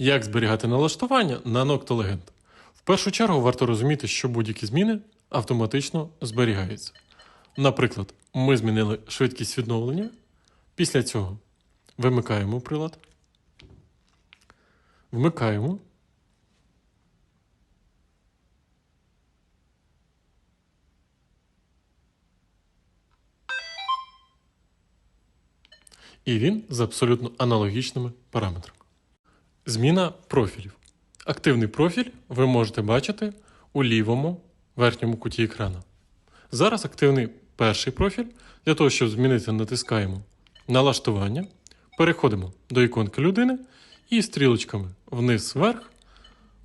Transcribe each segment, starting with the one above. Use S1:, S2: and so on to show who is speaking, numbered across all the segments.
S1: Як зберігати налаштування на Noctolegend? В першу чергу варто розуміти, що будь-які зміни автоматично зберігаються. Наприклад, ми змінили швидкість відновлення. Після цього вимикаємо прилад, вмикаємо. І він з абсолютно аналогічними параметрами. Зміна профілів. Активний профіль ви можете бачити у лівому верхньому куті екрану. Зараз активний перший профіль. Для того, щоб змінити, натискаємо налаштування, переходимо до іконки людини і стрілочками вниз-вверх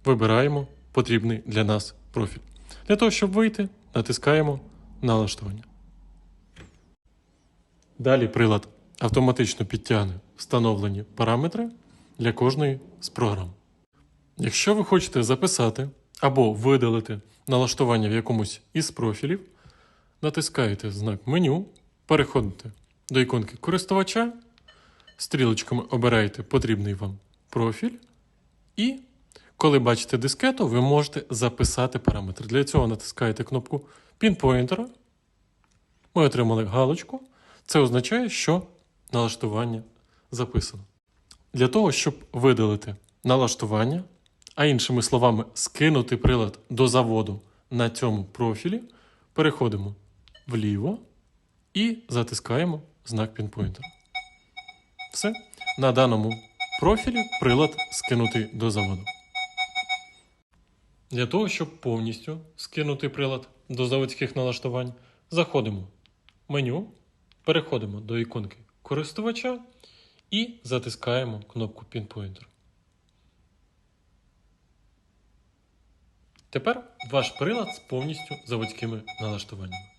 S1: вибираємо потрібний для нас профіль. Для того, щоб вийти, натискаємо налаштування. Далі прилад автоматично підтягне встановлені параметри для кожної з програм. Якщо ви хочете записати або видалити налаштування в якомусь із профілів, натискаєте знак меню, переходите до іконки користувача, стрілочками обираєте потрібний вам профіль, і коли бачите дискету, ви можете записати параметри. Для цього натискаєте кнопку пінпоінтера. Ми отримали галочку. Це означає, що налаштування записано. Для того, щоб видалити налаштування, а іншими словами, скинути прилад до заводу на цьому профілі, переходимо вліво і затискаємо знак пінпоінтера. Все. На даному профілі прилад скинутий до заводу. Для того, щоб повністю скинути прилад до заводських налаштувань, заходимо в меню, переходимо до іконки користувача і затискаємо кнопку Pinpointer. Тепер ваш прилад з повністю заводськими налаштуваннями.